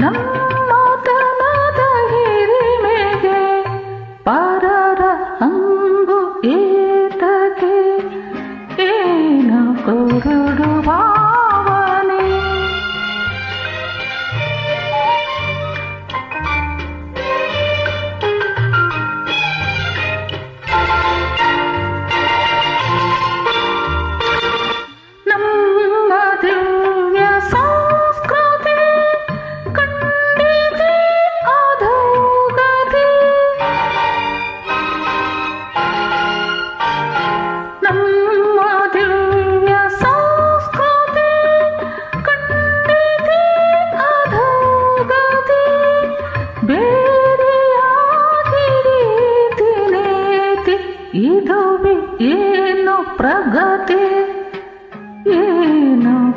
ನಮ್ಮತನದ ಹಿರಿಮೆಗೆ ಪರರ ಅಂಗು ಏತಕ್ಕೆ ಏನು ಕೊರುಡು. इदौ वियेन प्रगते येन